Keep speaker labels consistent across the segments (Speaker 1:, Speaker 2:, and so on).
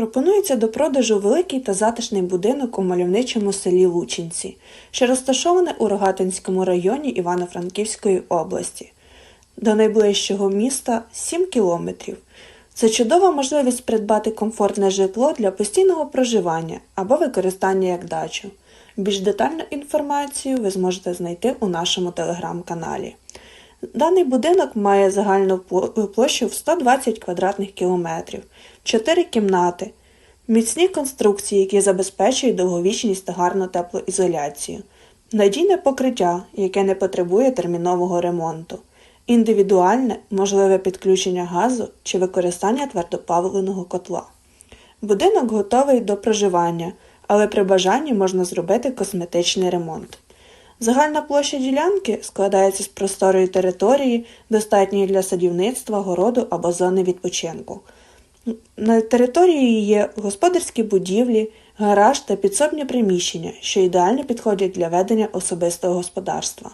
Speaker 1: Пропонується до продажу великий та затишний будинок у мальовничому селі Лучинці, що розташоване у Рогатинському районі Івано-Франківської області. До найближчого міста 7 кілометрів. Це чудова можливість придбати комфортне житло для постійного проживання або використання як дачу. Більш детальну інформацію ви зможете знайти у нашому телеграм-каналі. Даний будинок має загальну площу в 120 квадратних кілометрів, 4 кімнати, міцні конструкції, які забезпечують довговічність та гарну теплоізоляцію, надійне покриття, яке не потребує термінового ремонту, індивідуальне можливе підключення газу чи використання твердопаливного котла. Будинок готовий до проживання, але при бажанні можна зробити косметичний ремонт. Загальна площа ділянки складається з просторої території, достатньої для садівництва, городу або зони відпочинку. На території є господарські будівлі, гараж та підсобні приміщення, що ідеально підходять для ведення особистого господарства.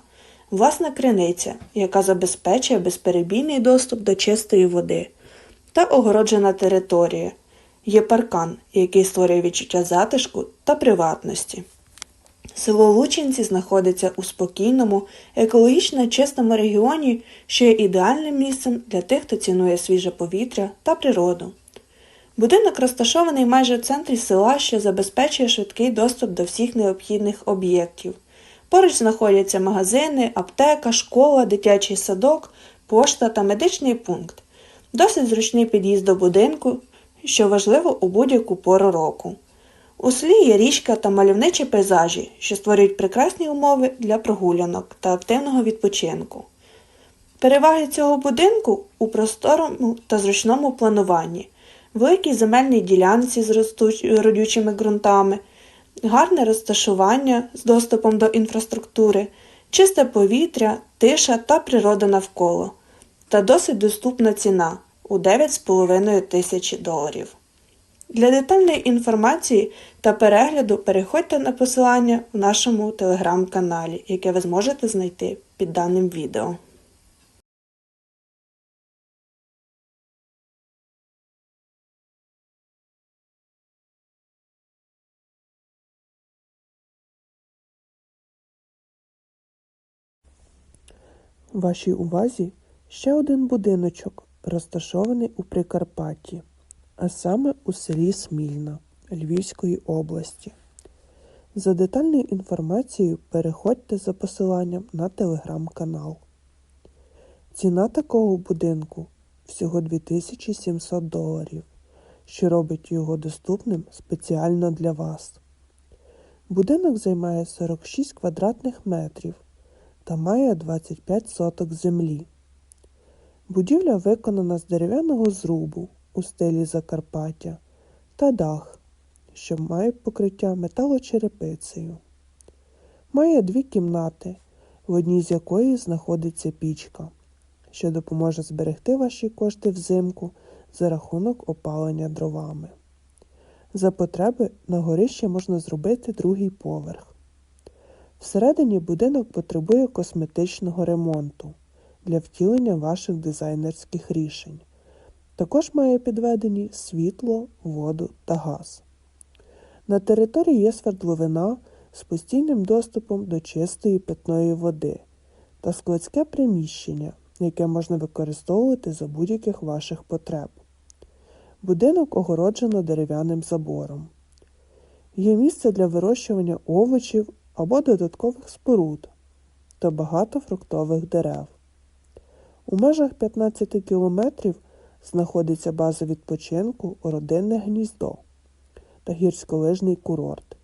Speaker 1: Власна криниця, яка забезпечує безперебійний доступ до чистої води, та огороджена територія. Є паркан, який створює відчуття затишку та приватності. Село Лучинці знаходиться у спокійному, екологічно чистому регіоні, що є ідеальним місцем для тих, хто цінує свіже повітря та природу. Будинок розташований майже в центрі села, що забезпечує швидкий доступ до всіх необхідних об'єктів. Поруч знаходяться магазини, аптека, школа, дитячий садок, пошта та медичний пункт. Досить зручний під'їзд до будинку, що важливо у будь-яку пору року. У селі є річка та мальовничі пейзажі, що створюють прекрасні умови для прогулянок та активного відпочинку. Переваги цього будинку у просторому та зручному плануванні, великій земельній ділянці з родючими ґрунтами, гарне розташування з доступом до інфраструктури, чисте повітря, тиша та природа навколо, та досить доступна ціна у 9,5 тисячі доларів. Для детальної інформації та перегляду переходьте на посилання в нашому телеграм-каналі, яке ви зможете знайти під даним відео.
Speaker 2: Вашій увазі ще один будиночок, розташований у Прикарпатті, а саме у селі Смільна Львівської області. За детальною інформацією переходьте за посиланням на телеграм-канал. Ціна такого будинку всього 2700 доларів, що робить його доступним спеціально для вас. Будинок займає 46 квадратних метрів та має 25 соток землі. Будівля виконана з дерев'яного зрубу у стилі Закарпаття та дах, що має покриття металочерепицею. Має дві кімнати, в одній з якої знаходиться пічка, що допоможе зберегти ваші кошти взимку за рахунок опалення дровами. За потреби на горищі можна зробити другий поверх. Всередині будинок потребує косметичного ремонту для втілення ваших дизайнерських рішень. Також має підведені світло, воду та газ. На території є свердловина з постійним доступом до чистої питної води та складське приміщення, яке можна використовувати за будь-яких ваших потреб. Будинок огороджено дерев'яним забором. Є місце для вирощування овочів або додаткових споруд та багато фруктових дерев. У межах 15 кілометрів знаходиться база відпочинку родинне гніздо та гірськолижний курорт.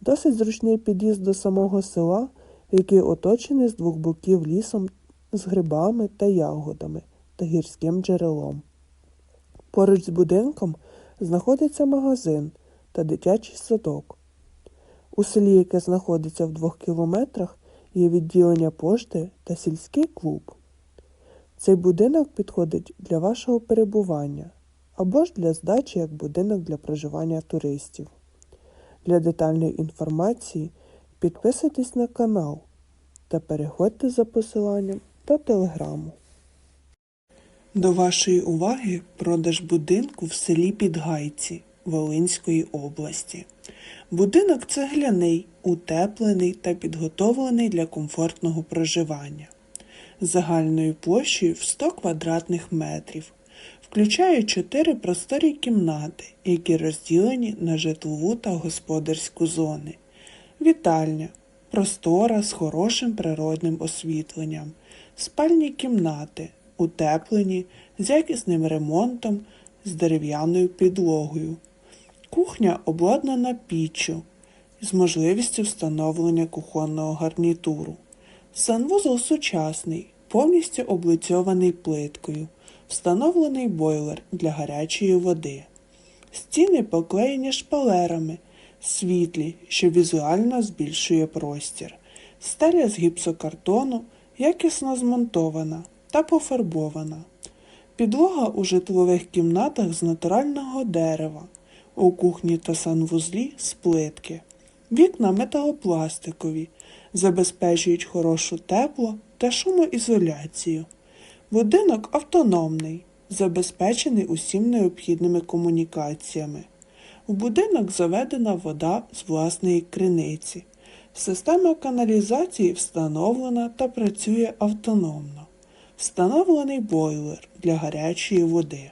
Speaker 2: Досить зручний під'їзд до самого села, який оточений з двох боків лісом з грибами та ягодами та гірським джерелом. Поруч з будинком знаходиться магазин та дитячий садок. У селі, яке знаходиться в двох кілометрах, є відділення пошти та сільський клуб. Цей будинок підходить для вашого перебування або ж для здачі як будинок для проживання туристів. Для детальної інформації підписуйтесь на канал та переходьте за посиланням до телеграму. До вашої уваги продаж будинку в селі Підгайці Волинської області. Будинок цегляний, утеплений та підготовлений для комфортного проживання. Загальною площею в 100 квадратних метрів. Включає 4 просторі кімнати, які розділені на житлову та господарську зони. Вітальня простора з хорошим природним освітленням, спальні кімнати, утеплені з якісним ремонтом, з дерев'яною підлогою. Кухня обладнана піччю з можливістю встановлення кухонного гарнітуру. Санвузол сучасний, повністю облицьований плиткою, встановлений бойлер для гарячої води. Стіни поклеєні шпалерами, світлі, що візуально збільшує простір. Стеля з гіпсокартону якісно змонтована та пофарбована. Підлога у житлових кімнатах з натурального дерева, у кухні та санвузлі з плитки. Вікна металопластикові, забезпечують хорошу тепло та шумоізоляцію. Будинок автономний, забезпечений усім необхідними комунікаціями. У будинок заведена вода з власної криниці. Система каналізації встановлена та працює автономно. Встановлений бойлер для гарячої води.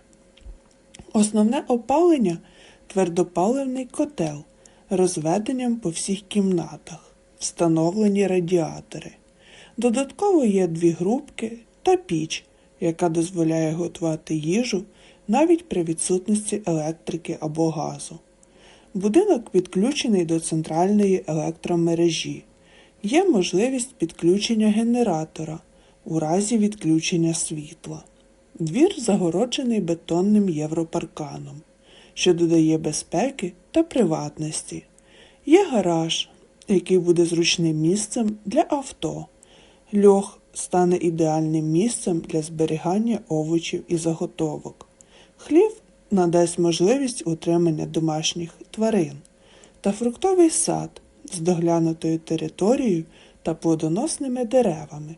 Speaker 2: Основне опалення твердопаливний котел розведенням по всіх кімнатах, встановлені радіатори. Додатково є дві грубки та піч, яка дозволяє готувати їжу навіть при відсутності електрики або газу. Будинок підключений до центральної електромережі. Є можливість підключення генератора у разі відключення світла. Двір загороджений бетонним європарканом, що додає безпеки та приватності. Є гараж, який буде зручним місцем для авто. Льох стане ідеальним місцем для зберігання овочів і заготовок. Хлів надасть можливість утримання домашніх тварин та фруктовий сад з доглянутою територією та плодоносними деревами.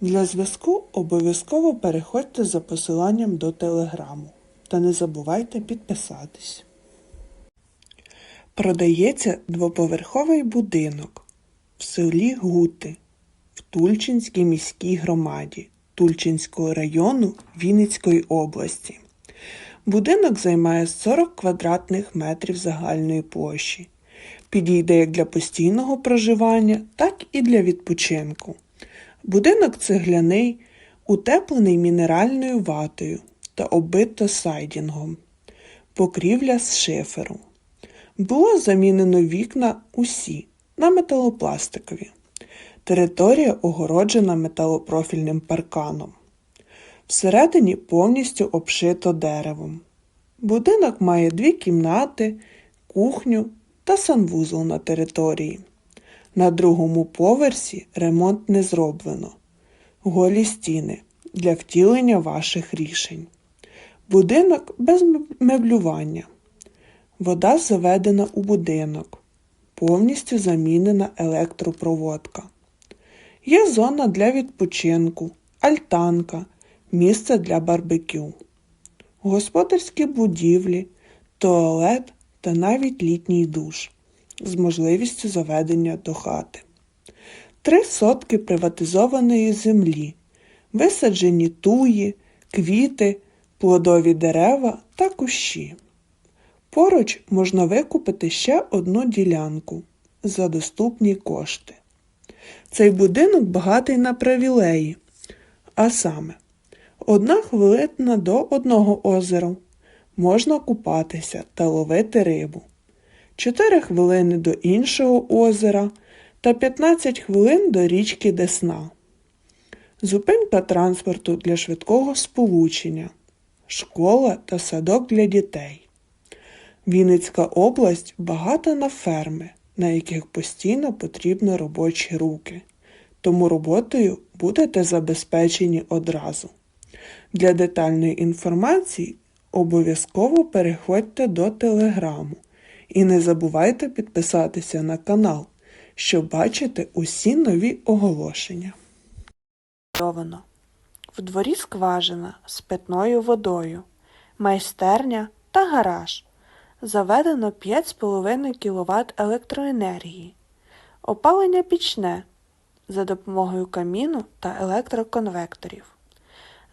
Speaker 2: Для зв'язку обов'язково переходьте за посиланням до телеграму та не забувайте підписатись. Продається двоповерховий будинок в селі Гути в Тульчинській міській громаді Тульчинського району Вінницької області. Будинок займає 40 квадратних метрів загальної площі. Підійде як для постійного проживання, так і для відпочинку. Будинок цегляний, утеплений мінеральною ватою та оббито сайдінгом. Покрівля з шиферу. Було замінено вікна усі на металопластикові. Територія огороджена металопрофільним парканом. Всередині повністю обшито деревом. Будинок має дві кімнати, кухню та санвузол на території. На другому поверсі ремонт не зроблено. Голі стіни для втілення ваших рішень. Будинок без меблювання. Вода заведена у будинок. Повністю замінена електропроводка. Є зона для відпочинку, альтанка, місце для барбекю, господарські будівлі, туалет та навіть літній душ з можливістю заведення до хати. Три сотки приватизованої землі, висаджені туї, квіти, плодові дерева та кущі. Поруч можна викупити ще одну ділянку за доступні кошти. Цей будинок багатий на привілеї, а саме, одна хвилина до одного озера, можна купатися та ловити рибу, 4 хвилини до іншого озера та 15 хвилин до річки Десна. Зупинка транспорту для швидкого сполучення, школа та садок для дітей. Вінницька область багата на ферми, на яких постійно потрібні робочі руки, тому роботою будете забезпечені одразу. Для детальної інформації обов'язково переходьте до телеграму і не забувайте підписатися на канал, щоб бачити усі нові оголошення.
Speaker 1: В дворі скважина з питною водою, майстерня та гараж. Заведено 5,5 кВт електроенергії. Опалення пічне за допомогою каміну та електроконвекторів.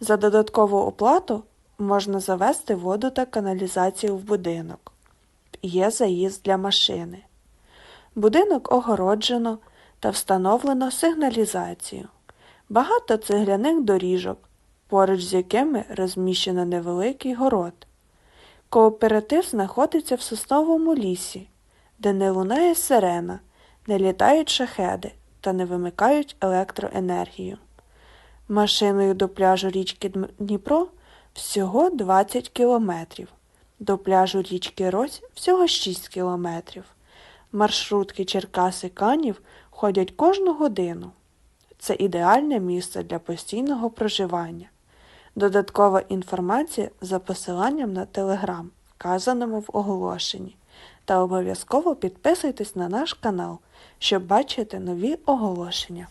Speaker 1: За додаткову оплату можна завести воду та каналізацію в будинок. Є заїзд для машини. Будинок огороджено та встановлено сигналізацію. Багато цегляних доріжок, поруч з якими розміщено невеликий город. Кооператив знаходиться в сосновому лісі, де не лунає сирена, не літають шахеди та не вимикають електроенергію. Машиною до пляжу річки Дніпро всього 20 кілометрів, до пляжу річки Рось всього 6 кілометрів. Маршрутки Черкаси Канів ходять кожну годину. Це ідеальне місце для постійного проживання. Додаткова інформація за посиланням на телеграм, вказаному в оголошенні. Та обов'язково підписуйтесь на наш канал, щоб бачити нові оголошення.